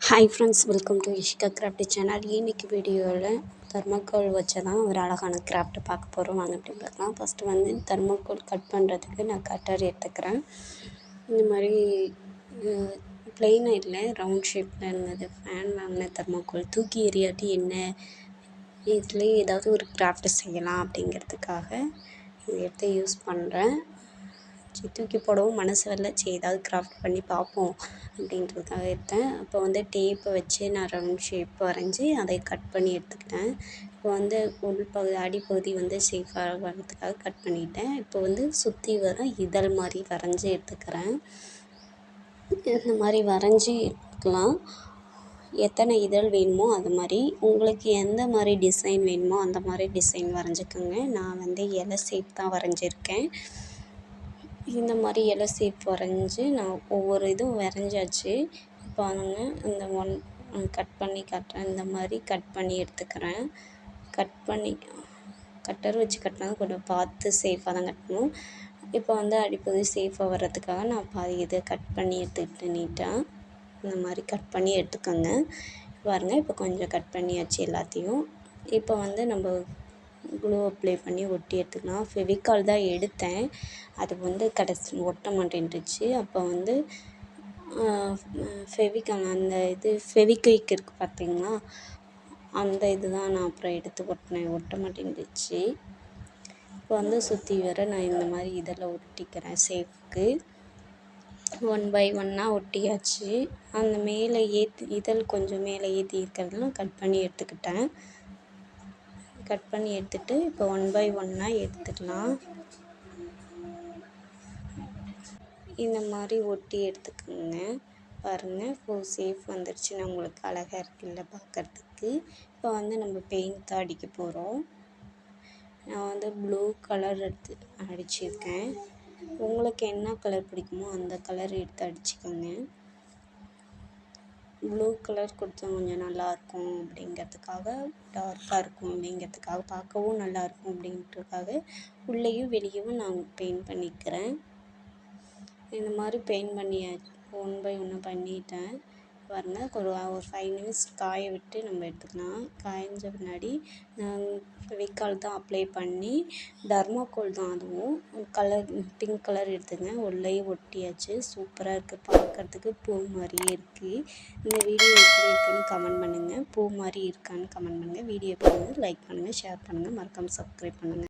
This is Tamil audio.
Hi friends welcome to Ishika craft channel இன்னைக்கு வீடியோவில் தர்மாக்கோல் வச்சு தான் ஒரு அழகான கிராஃப்ட் பார்க்க போகிறோம் வாங்க எப்படி பார்க்கலாம். ஃபஸ்ட்டு வந்து தர்மாக்கோல் கட் பண்ணுறதுக்கு நான் கட்டர் எடுத்துக்கிறேன். இந்த மாதிரி பிளெயினாக இல்லை ரவுண்ட் ஷேப்பில் இருந்தது. ஃபேன் வாங்கின தர்மாக்கோல் தூக்கி எறியாட்டி என்ன இதுலேயே ஏதாவது ஒரு கிராஃப்ட் செய்யலாம் அப்படிங்கிறதுக்காக இதை எடுத்து யூஸ் பண்ணுறேன் சரி தூக்கி போடவும் மனசு வரல. சரி ஏதாவது கிராஃப்ட் பண்ணி பார்ப்போம் அப்படின்றதுக்காக எடுத்தேன். அப்போ வந்து டேப்பை வச்சு நான் ரவுண்ட் ஷேப் வரைஞ்சி அதை கட் பண்ணி எடுத்துக்கிட்டேன். இப்போ வந்து உள் பகுதி அடிப்பகுதி வந்து சேஃபாக வர்றதுக்காக கட் பண்ணிட்டேன். இப்போ வந்து சுற்றி வர இதழ் மாதிரி வரைஞ்சி எடுத்துக்கிறேன். இந்த மாதிரி வரைஞ்சி எடுத்துக்கலாம் எத்தனை இதழ் வேணுமோ அது மாதிரி. உங்களுக்கு எந்த மாதிரி டிசைன் வேணுமோ அந்த மாதிரி டிசைன் வரைஞ்சிக்கோங்க. நான் வந்து இலை ஷேப் தான் வரைஞ்சிருக்கேன். இந்த மாதிரி இலை ஷேப் வரைஞ்சி நான் ஒவ்வொரு இதுவும் வரைஞ்சாச்சு. பாருங்க இந்த ஒன் கட் பண்ணி காட்டுறேன். இந்த மாதிரி கட் பண்ணி எடுத்துக்கிறேன். கட் பண்ணி கட்டர் வச்சு கட்டினா கொஞ்சம் பார்த்து சேஃபாக தான் கட்டணும். இப்போ வந்து அடிப்பகுதி சேஃபாக வர்றதுக்காக நான் பாதி இதை கட் பண்ணி எடுத்துக்கிட்டேன் நீட்டாக இந்த மாதிரி கட் பண்ணி எடுத்துக்கோங்க. பாருங்கள் இப்போ கொஞ்சம் கட் பண்ணியாச்சு எல்லாத்தையும். இப்போ வந்து நம்ம க்ளூ அப்ளை பண்ணி ஒட்டி எடுத்துக்கலாம். ஃபெவிக்கால் தான் எடுத்தேன். அது வந்து கடைசி ஒட்ட மாட்டேன்ருச்சு அப்போ வந்து ஃபெவிக்கால் அந்த இது ஃபெவிக்விக் இருக்குது பார்த்தீங்களா? அந்த இது தான் நான் அப்புறம் எடுத்து ஒட்டினேன். ஒட்ட மாட்டேன்ருச்சு இப்போ வந்து சுற்றி வர நான் இந்த மாதிரி இதெல்லாம் ஒட்டிக்கிறேன் சேஃப்க்கு. ஒன் பை ஒன்னாக ஒட்டியாச்சு. அந்த மேலே ஏற்றி இதழ் கொஞ்சம் மேலே ஏற்றி இருக்கிறதெல்லாம் கட் பண்ணி எடுத்துக்கிட்டேன். கட் பண்ணி எடுத்துகிட்டு இப்போ ஒன் பை ஒன்னாக எடுத்துக்கலாம். இந்த மாதிரி ஒட்டி எடுத்துக்கோங்க. பாருங்கள் இப்போ சேஃப் வந்துருச்சுன்னா உங்களுக்கு அழகாக இருக்குல்ல பார்க்குறதுக்கு இப்போ வந்து நம்ம பெயிண்ட் தான் அடிக்க போகிறோம் நான் வந்து ப்ளூ கலர் எடுத்து அடிச்சிருக்கேன். உங்களுக்கு என்ன கலர் பிடிக்குமோ அந்த கலர் எடுத்து அடிச்சுக்கோங்க. ப்ளூ கலர் கொடுத்தா கொஞ்சம் நல்லாயிருக்கும் அப்படிங்கிறதுக்காக டார்க்காக இருக்கும் அப்படிங்கிறதுக்காக பார்க்கவும் நல்லாயிருக்கும் அப்படின்றதுக்காக உள்ளேயும் வெளியேவும் நான் பெயிண்ட் பண்ணிக்கிறேன். இந்த மாதிரி பெயிண்ட் பண்ணியாச்சு ஒன் பை ஒன்று பண்ணிவிட்டேன் பாருங்கள் ஒரு ஒரு ஃபைவ் மினிட்ஸ் காய விட்டு நம்ம எடுத்துக்கலாம். காய்ஞ்ச பின்னாடி வெக்கால் தான் அப்ளை பண்ணி தர்மாக்கோல் தான் அதுவும். கலர் பிங்க் கலர் எடுத்துங்க. உள்ளேயே ஒட்டியாச்சு. சூப்பராக இருக்குது பார்க்குறதுக்கு பூ மாதிரியே இருக்குது இந்த வீடியோ எப்படி இருக்குன்னு கமெண்ட் பண்ணுங்கள் பூ மாதிரி இருக்கான்னு கமெண்ட் பண்ணுங்கள் வீடியோ பண்ணுங்கள் லைக் பண்ணுங்கள் ஷேர் பண்ணுங்கள் மறக்காமல் சப்ஸ்கிரைப் பண்ணுங்கள்